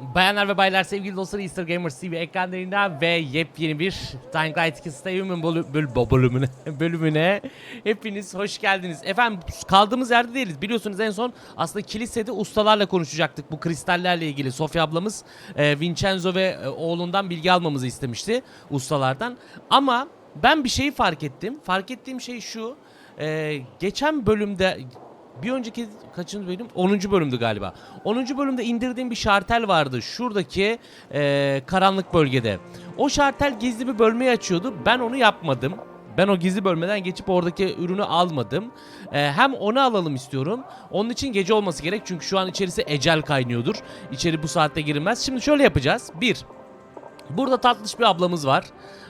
Bayanlar ve baylar, sevgili dostlar Easter Gamers TV ekranlarında ve yepyeni bir Dying Light 2 Stadium'un bölü- böl- bölümüne, bölümüne hepiniz hoş geldiniz. Efendim kaldığımız yerde değiliz. Biliyorsunuz en son aslında kilisede ustalarla konuşacaktık bu kristallerle ilgili. Sofya ablamız e, Vincenzo ve e, oğlundan bilgi almamızı istemişti ustalardan. Ama ben bir şeyi fark ettim. Fark ettiğim şey şu. e, geçen bölümde bir önceki kaçıncı bölüm? 10. bölümdü galiba. 10. bölümde indirdiğim bir şartel vardı. Şuradaki eee, karanlık bölgede. O şartel gizli bir bölmeyi açıyordu. Ben onu yapmadım. Ben o gizli bölmeden geçip oradaki ürünü almadım. Eee, hem onu alalım istiyorum. Onun için gece olması gerek. Çünkü şu an içerisi ecel kaynıyordur. İçeri bu saatte girilmez. Şimdi şöyle yapacağız. Bir, Burada tatlış bir ablamız var.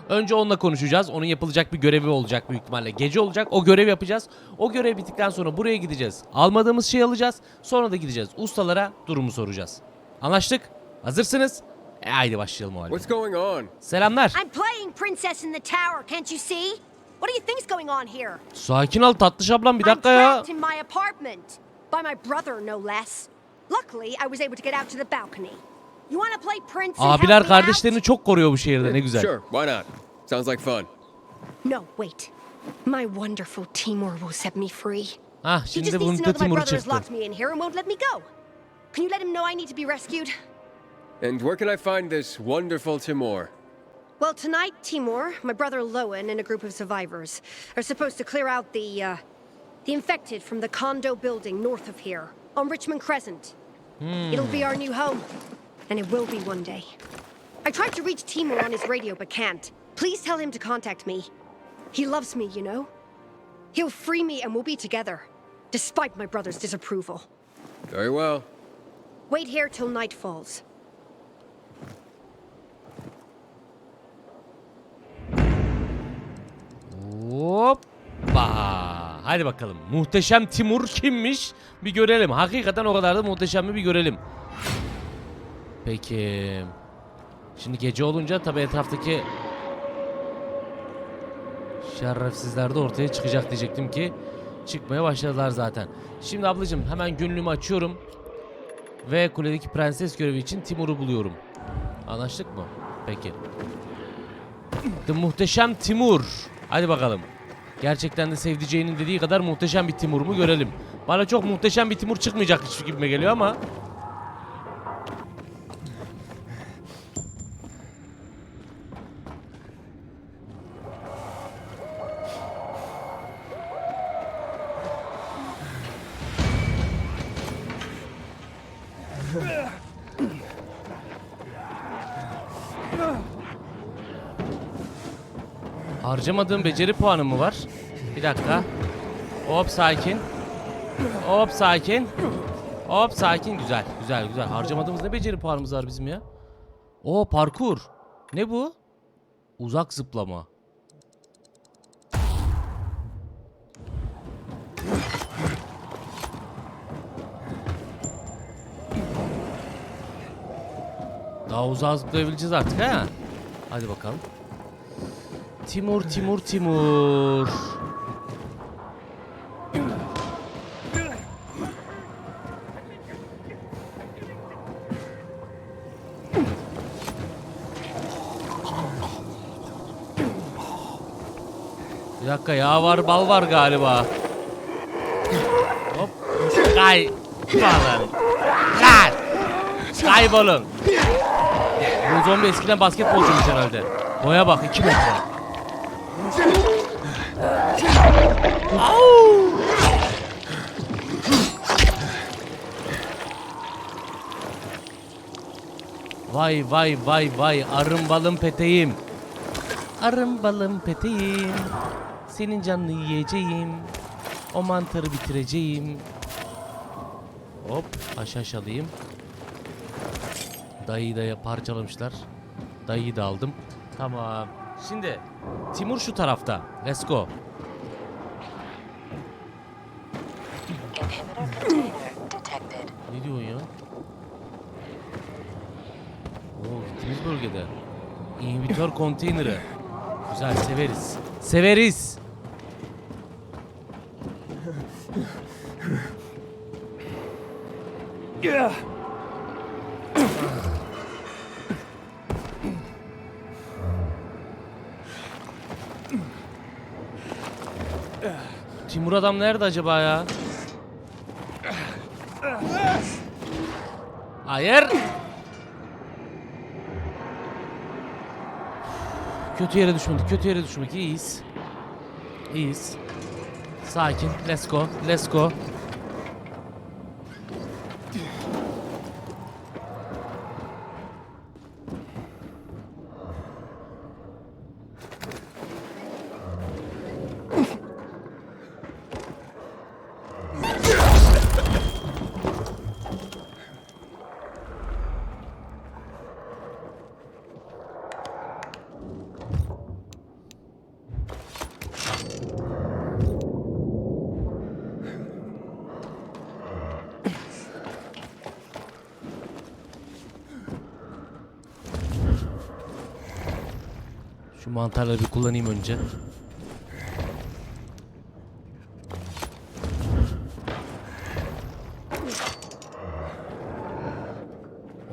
Önce onunla konuşacağız. Onun yapılacak bir görevi olacak büyük ihtimalle. Gece olacak. O görev yapacağız. O görev bittikten sonra buraya gideceğiz. Almadığımız şeyi alacağız. Sonra da gideceğiz. Ustalara durumu soracağız. Anlaştık? Hazırsınız? E haydi başlayalım o halde. What's going on? Selamlar. I'm playing Princess in the Tower, can't you see? What do you think's going on here? Sakin ol tatlış ablam bir I'm dakika ya. trapped in my apartment. By my brother, no less. Luckily, I was able to get out to the balcony. You want to play Prince and help Abiler kardeşlerini çok koruyor bu şehirde ne güzel. Sure, why not? Sounds like fun. No, wait. My wonderful Timur will set me free. Hah He şimdi just needs to know that my Timur'u brother has çıktı. locked me in here and won't let me go. Can you let him know I need to be rescued? And where can I find this wonderful Timur? Well, tonight, Timur, my brother Lowen, and a group of survivors are supposed to clear out the, uh, the infected from the condo building north of here, on Richmond Crescent. It'll be our new home, and it will be one day. I tried to reach Timur on his radio, but can't. Please tell him to contact me. He loves me, you know? He'll free me, and we'll be together, despite my brother's disapproval. Very well. Wait here till night falls. Hoppa. Hadi bakalım. Muhteşem Timur kimmiş? Bir görelim. Hakikaten o kadar da muhteşem mi bir görelim. Peki. Şimdi gece olunca tabii etraftaki şerefsizler de ortaya çıkacak diyecektim ki çıkmaya başladılar zaten. Şimdi ablacığım hemen günlüğümü açıyorum. Ve kuledeki prenses görevi için Timur'u buluyorum. Anlaştık mı? Peki. The muhteşem Timur. Hadi bakalım. Gerçekten de sevdiceğinin dediği kadar muhteşem bir Timur mu görelim. Bana çok muhteşem bir Timur çıkmayacak gibime geliyor ama. Harcamadığım beceri puanı mı var? Bir dakika. Hop sakin. Hop sakin. Hop sakin. Güzel. Güzel güzel. Harcamadığımız ne beceri puanımız var bizim ya? O parkur. Ne bu? Uzak zıplama. Daha uzağa zıplayabileceğiz artık ha. Hadi bakalım. Timur, Timur, Timur. Bir dakika yağ var, bal var galiba. Hop. Kay. Balın. Kay. Kaybolun. Bu zombi eskiden basketbolcuymuş herhalde. Boya bak 2 metre. Vay vay vay vay arım balım peteğim. Arım balım peteğim. Senin canını yiyeceğim. O mantarı bitireceğim. Hop haşhaş alayım. Dayıyı da parçalamışlar. Dayıyı da aldım. Tamam. Şimdi Timur şu tarafta. Let's go. Ne diyorsun ya? Oo gittiğimiz bölgede. İnhibitör konteyneri. Güzel severiz. Severiz. Timur adam nerede acaba ya? Hayır. Kötü yere düşmedik. Kötü yere düşmedik. İyiyiz. İyiyiz. Sakin. Let's go. Let's go. Mantarları bir kullanayım önce.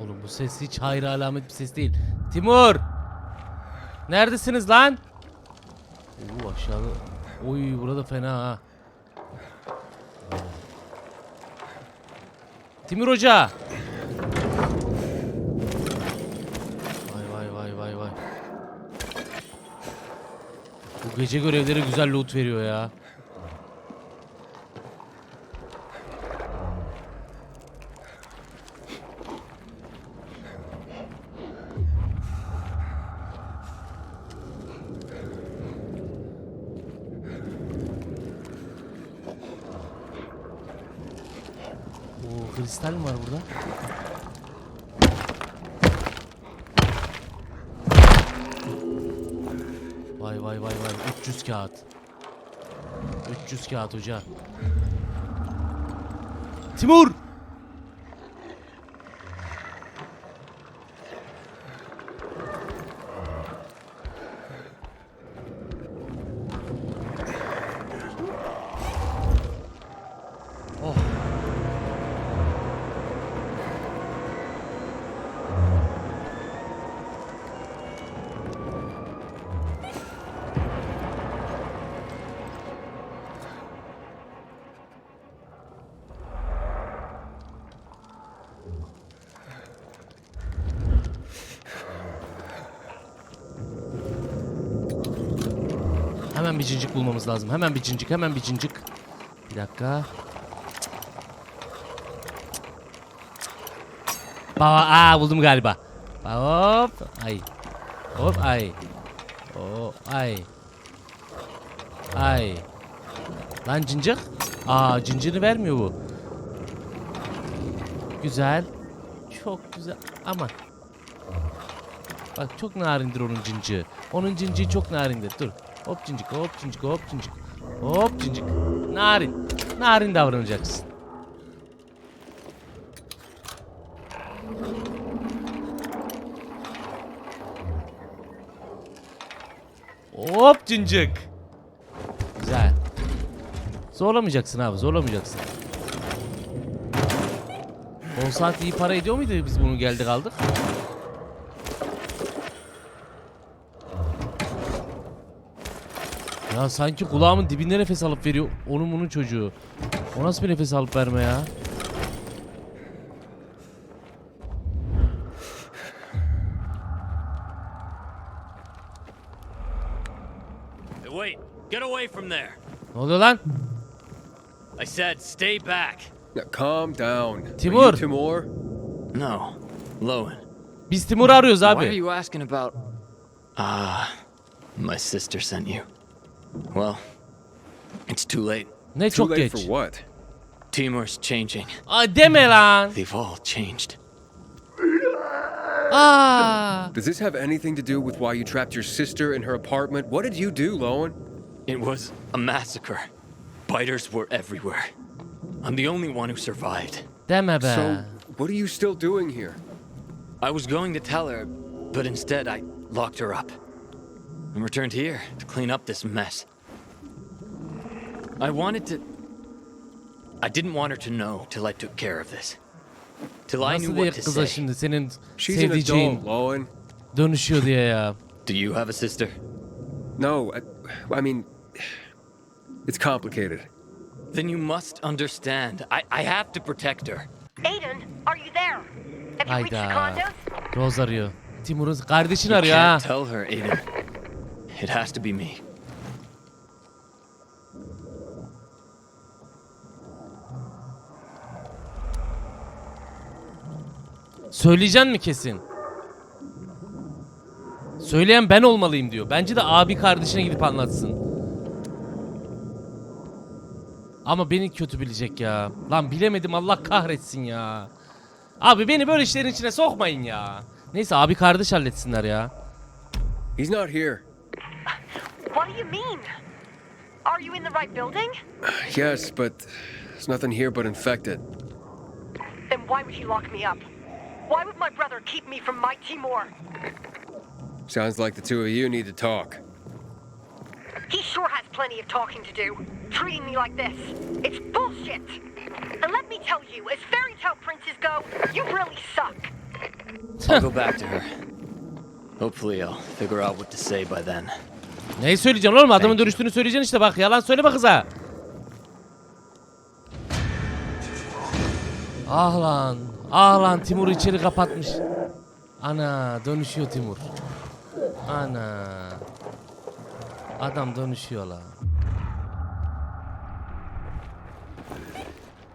Oğlum bu ses hiç hayır alamet bir ses değil. Timur! Neredesiniz lan? Oo aşağıda. Oy burada fena ha. Timur Hoca! Vay vay vay vay vay. Bu gece görevleri güzel loot veriyor ya. Oo, kristal mi var burada? Vay vay vay vay 300 kağıt. 300 kağıt hoca. Timur! Hemen bir cincik bulmamız lazım. Hemen bir cincik, hemen bir cincik. Bir dakika. Baba, aa buldum galiba. Hop, ay. Hop, ay. O, ay. Ay. Lan cincik. Aa, cincini vermiyor bu. Güzel. Çok güzel. Aman. Bak çok narindir onun cinci. Onun cinci çok narindir. Dur. Hop cincik, hop cincik, hop cincik. Hop cincik. Narin. Narin davranacaksın. Hop cincik. Güzel. Zorlamayacaksın abi, zorlamayacaksın. 10 saat iyi para ediyor muydu biz bunu geldik aldık? Ya sanki kulağımın dibinde nefes alıp veriyor onun bunun çocuğu. O nasıl bir nefes alıp verme ya? Hey, wait, get away from there. Ne oluyor lan? I said stay back. Now, calm down. Are Timur. you Timur? No, Lowen. Biz Timur'u arıyoruz Why are abi. you asking about. Ah, my sister sent you. Well, it's too late. Ne Too çok late geç. for what? Timur's changing. Aa deme lan. They've all changed. Aa. Does this have anything to do with why you trapped your sister in her apartment? What did you do, Lowen? It was a massacre. Biters were everywhere. I'm the only one who survived. Deme be. So, what are you still doing here? I was going to tell her, but instead I locked her up and returned here to clean up this mess. I wanted to. I didn't want her to know till I took care of this. Till I knew what to say. şimdi senin She's an sevdiceğin adult, Lowen. dönüşüyor diye ya. Uh, Do you have a sister? No, I, I mean, It's complicated. Then you must understand. I, I have to protect her. Aiden, are you there? Have you reached the Hayda. condos? Rose arıyor. Timur'un kardeşini arıyor ha. can't ah. tell her, Aiden. It has to be me. Söyleyeceksin mi kesin? Söyleyen ben olmalıyım diyor. Bence de abi kardeşine gidip anlatsın. Ama beni kötü bilecek ya. Lan bilemedim Allah kahretsin ya. Abi beni böyle işlerin içine sokmayın ya. Neyse abi kardeş halletsinler ya. He's not here. What do you mean? Are you in the right building? Yes, but there's nothing here but infected. Then why would he lock me up? Why would my brother keep me from my Timor? Sounds like the two of you need to talk. He sure has plenty of talking to do. Treating me like this. It's bullshit. And let me tell you, as fairy tale princes go, you really suck. I'll go back to her. Hopefully, I'll figure out what to say by then. Neyi söyleyeceksin oğlum? Adamın dönüştüğünü söyleyeceksin işte bak. Yalan söyleme kıza. Ah lan. Ah lan Timur içeri kapatmış. Ana dönüşüyor Timur. Ana. Adam dönüşüyor lan.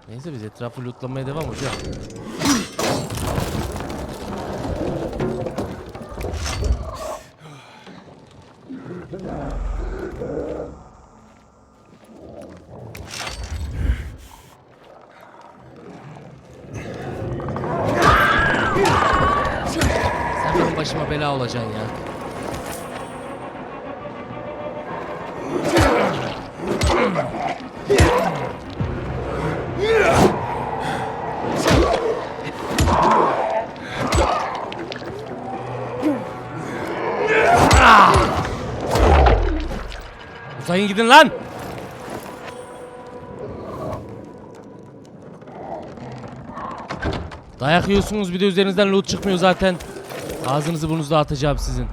Neyse biz etrafı lootlamaya devam hocam. Bela olacaksın ya. Uzayın gidin lan! Dayak yiyorsunuz bir de üzerinizden loot çıkmıyor zaten. Ağzınızı burnunuzu atacağım sizin.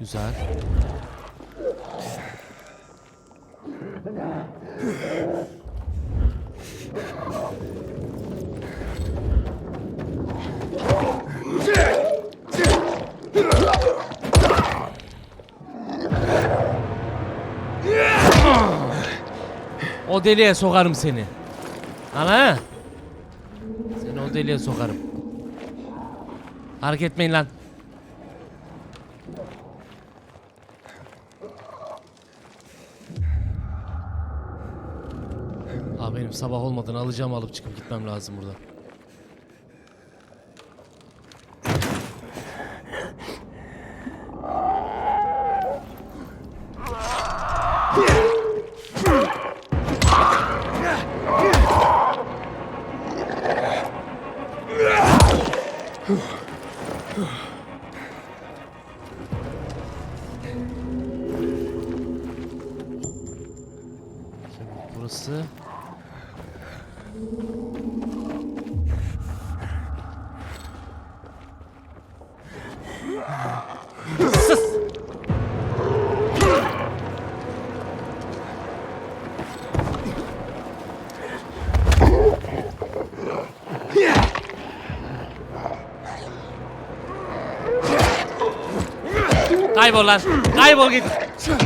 Güzel. O deliğe sokarım seni. Ana. Seni o deliğe sokarım. Hareket etmeyin lan. Aa benim sabah olmadan alacağım alıp çıkıp gitmem lazım burada. Kaybol lan. Kaybol git.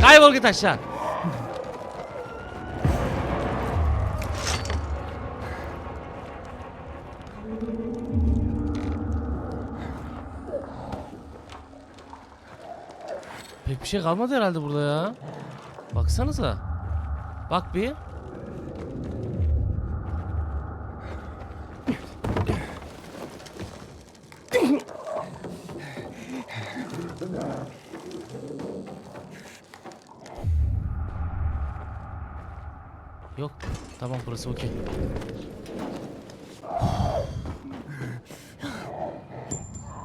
Kaybol git aşağı. Şey kalmadı herhalde burada ya. Baksanıza. Bak bir. Yok. Tamam burası okey.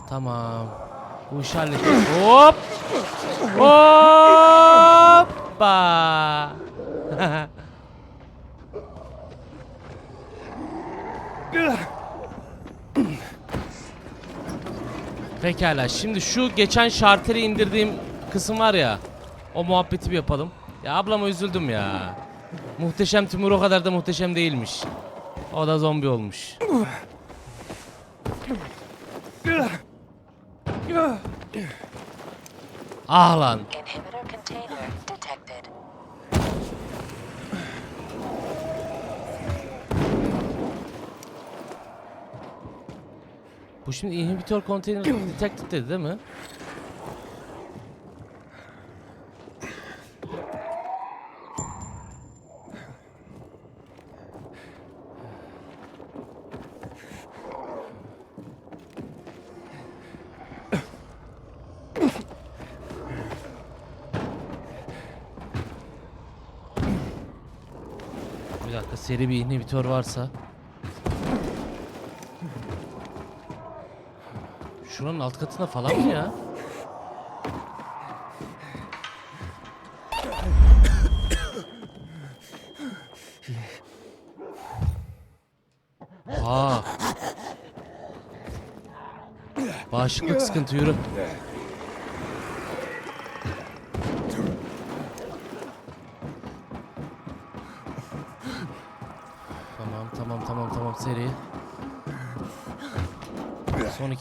Tamam. Bu işi hallettik. Hop. Hoppa. Pekala şimdi şu geçen şarteri indirdiğim kısım var ya o muhabbeti bir yapalım. Ya ablama üzüldüm ya. Muhteşem Timur o kadar da muhteşem değilmiş. O da zombi olmuş. Ah lan. Inhibitor container detected. Bu şimdi inhibitor container detected dedi değil mi? Bir dakika seri bir inhibitor varsa. Şuranın alt katında falan mı ya? Aa. Bağışıklık sıkıntı yürü.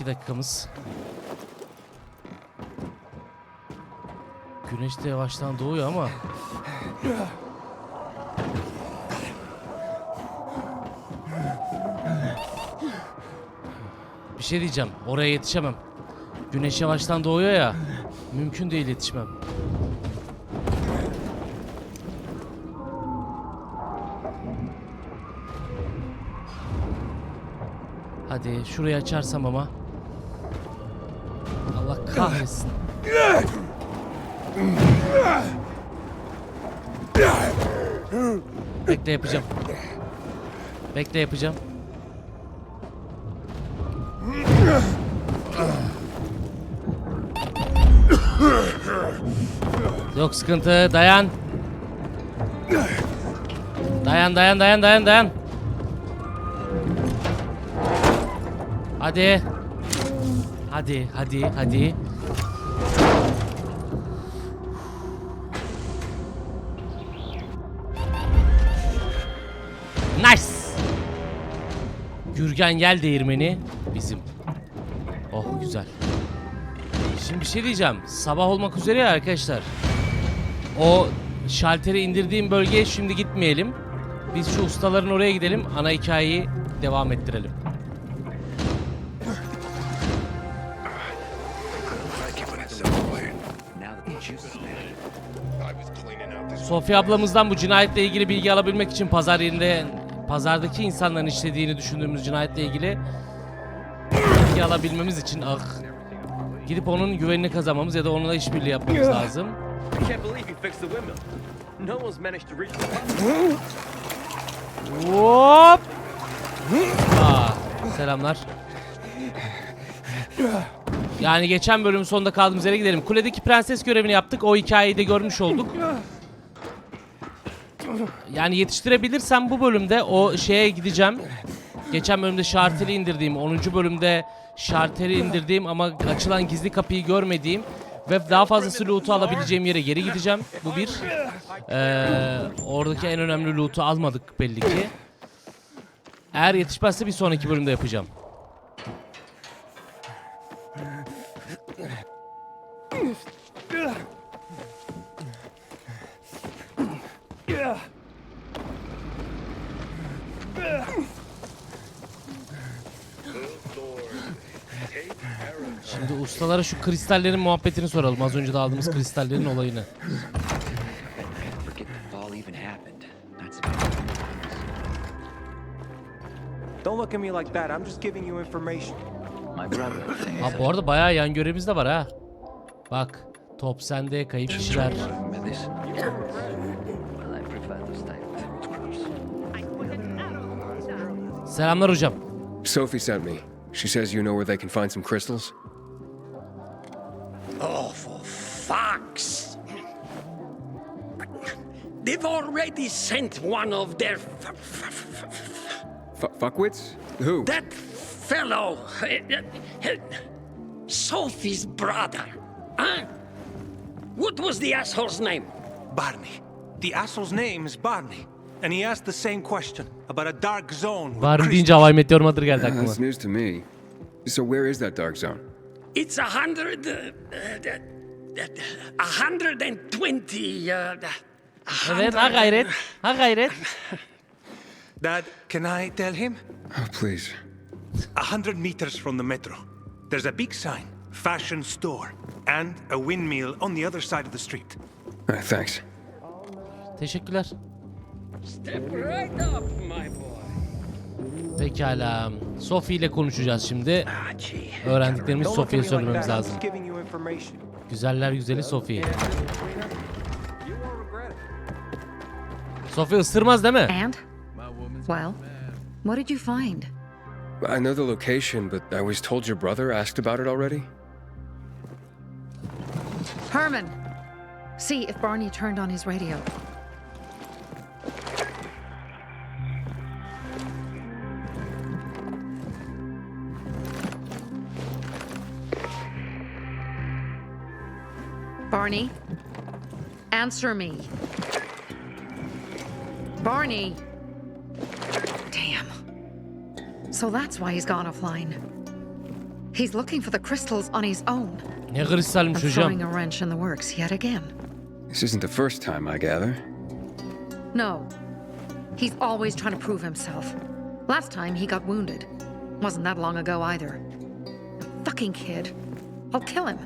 2 dakikamız. Güneş de yavaştan doğuyor ama. Bir şey diyeceğim. Oraya yetişemem. Güneş yavaştan doğuyor ya. Mümkün değil yetişmem. Hadi şurayı açarsam ama. Kahretsin. Bekle yapacağım. Bekle yapacağım. Yok sıkıntı dayan. Dayan dayan dayan dayan dayan. Hadi. Hadi hadi hadi. Gürgen yel değirmeni bizim. Oh güzel. Şimdi bir şey diyeceğim. Sabah olmak üzere ya arkadaşlar. O şalteri indirdiğim bölgeye şimdi gitmeyelim. Biz şu ustaların oraya gidelim. Ana hikayeyi devam ettirelim. Sofya ablamızdan bu cinayetle ilgili bilgi alabilmek için pazar yerinde pazardaki insanların işlediğini düşündüğümüz cinayetle ilgili bilgi alabilmemiz için ah gidip onun güvenini kazanmamız ya da onunla işbirliği yapmamız lazım. Hop! Aa, selamlar. Yani geçen bölüm sonunda kaldığımız yere gidelim. Kuledeki prenses görevini yaptık. O hikayeyi de görmüş olduk. Yani yetiştirebilirsem bu bölümde o şeye gideceğim. Geçen bölümde şarteli indirdiğim, 10. bölümde şarteli indirdiğim ama açılan gizli kapıyı görmediğim ve daha fazlası loot'u alabileceğim yere geri gideceğim. Bu bir. Ee, oradaki en önemli loot'u almadık belli ki. Eğer yetişmezse bir sonraki bölümde yapacağım. Şimdi ustalara şu kristallerin muhabbetini soralım. Az önce de aldığımız kristallerin olayını. Don't look at me like that. I'm just giving you information. my brother. Ha bu arada bayağı yan görevimiz de var ha. Bak. Top sende, kayıp kişiler. Selamlar hocam. Sophie sent me. She says you know where they can find some crystals? Oh, for fuck's... They've already sent one of their... F fuckwits? Who? That fellow. Eh, eh, eh, Sophie's brother. Huh? What was the asshole's name? Barney. The asshole's name is Barney. And he asked the same question about a dark zone. with Bari deyince Hawaii Meteor Mother geldi aklıma. that's news to me. So where is that dark zone? It's a hundred. Uh, uh, a hundred and twenty. Uh, a Evet ha hundred- gayret. Ha gayret. Dad, can I tell him? Oh, please. A hundred meters from the metro. There's a big sign, fashion store, and a windmill on the other side of the street. Uh, thanks. Teşekkürler. Pekala. Sophie ile konuşacağız şimdi. Öğrendiklerimizi Sophie'ye söylememiz lazım. Güzeller güzeli Sophie. Sophie ısırmaz değil mi? And? Well, what did you find? I know the location, but I was told your brother asked about it already. Herman! See if Barney turned on his radio. Barney? Answer me. Barney! Damn. So that's why he's gone offline. He's looking for the crystals on his own. Ne and kristalmiş throwing a wrench in the works yet again. This isn't the first time, I gather. No. He's always trying to prove himself. Last time he got wounded. Wasn't that long ago either. A fucking kid. I'll kill him.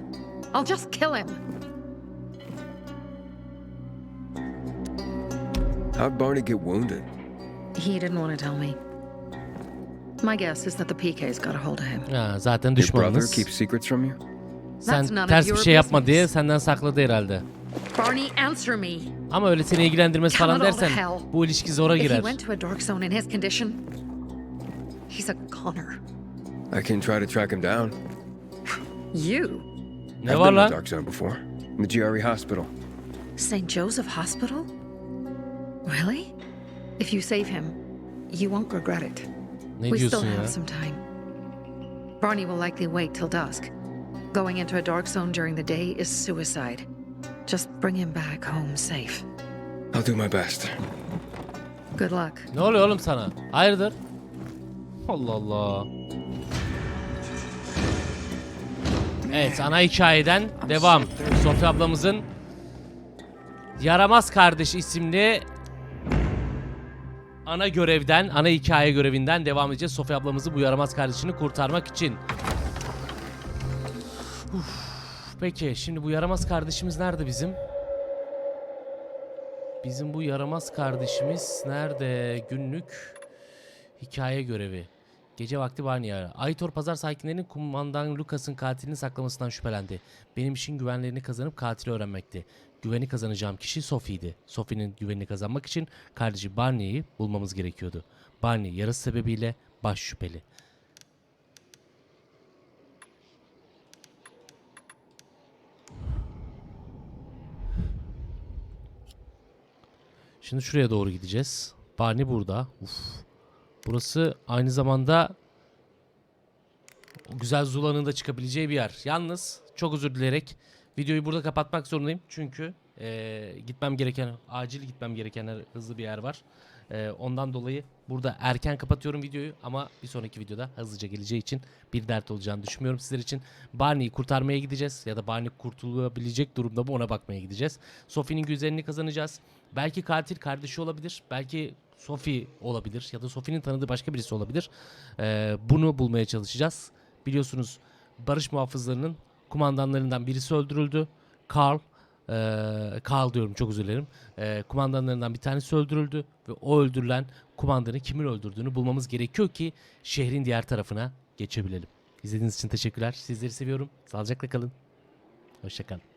I'll just kill him. How'd Barney get wounded? He didn't want to tell me. My guess is that the PK's got a hold of him. Ha, zaten Your brother düşmanımız. keeps secrets from you? Sen That's none of ters bir your şey yapma business. diye senden sakladı herhalde. Barney, answer me. Ama öyle seni ilgilendirmez falan all dersen hell. bu ilişki zora If he girer. went to a dark zone in his condition, he's a goner. I can try to track him down. You? Ne I've var been the lan? dark zone before. In the GRE hospital. St. Joseph Hospital? Really? If you save him, you won't regret it. Ne we still diyorsun ya? have some time. Barney will likely wait till dusk. Going into a dark zone during the day is suicide. Just bring him back home safe. I'll do my best. Good luck. Ne oluyor oğlum sana? Hayırdır? Allah Allah. Evet ana hikayeden devam. Sofya ablamızın Yaramaz Kardeş isimli ana görevden, ana hikaye görevinden devam edeceğiz. Sofya ablamızı bu yaramaz kardeşini kurtarmak için. Uf, peki şimdi bu yaramaz kardeşimiz nerede bizim? Bizim bu yaramaz kardeşimiz nerede? Günlük hikaye görevi. Gece vakti Barney ara. Aitor pazar sakinlerinin kumandan Lucas'ın katilini saklamasından şüphelendi. Benim için güvenlerini kazanıp katili öğrenmekti. Güveni kazanacağım kişi Sophie'ydi. Sophie'nin güvenini kazanmak için kardeşi Barney'i bulmamız gerekiyordu. Barney yarası sebebiyle baş şüpheli. Şimdi şuraya doğru gideceğiz. Barney burada. Uf. Burası aynı zamanda güzel Zula'nın da çıkabileceği bir yer. Yalnız çok özür dileyerek videoyu burada kapatmak zorundayım. Çünkü eee, gitmem gereken, acil gitmem gereken hızlı bir yer var. Eee, ondan dolayı burada erken kapatıyorum videoyu ama bir sonraki videoda hızlıca geleceği için bir dert olacağını düşünmüyorum sizler için. Barney'i kurtarmaya gideceğiz ya da Barney kurtulabilecek durumda mı ona bakmaya gideceğiz. Sophie'nin güzelliğini kazanacağız. Belki katil kardeşi olabilir. Belki Sophie olabilir ya da Sophie'nin tanıdığı başka birisi olabilir. Eee, bunu bulmaya çalışacağız. Biliyorsunuz barış muhafızlarının kumandanlarından birisi öldürüldü. Carl, eee Carl diyorum çok özür dilerim. Eee, kumandanlarından bir tanesi öldürüldü ve o öldürülen kumandanı kimin öldürdüğünü bulmamız gerekiyor ki şehrin diğer tarafına geçebilelim. İzlediğiniz için teşekkürler. Sizleri seviyorum. Sağlıcakla kalın. Hoşçakalın.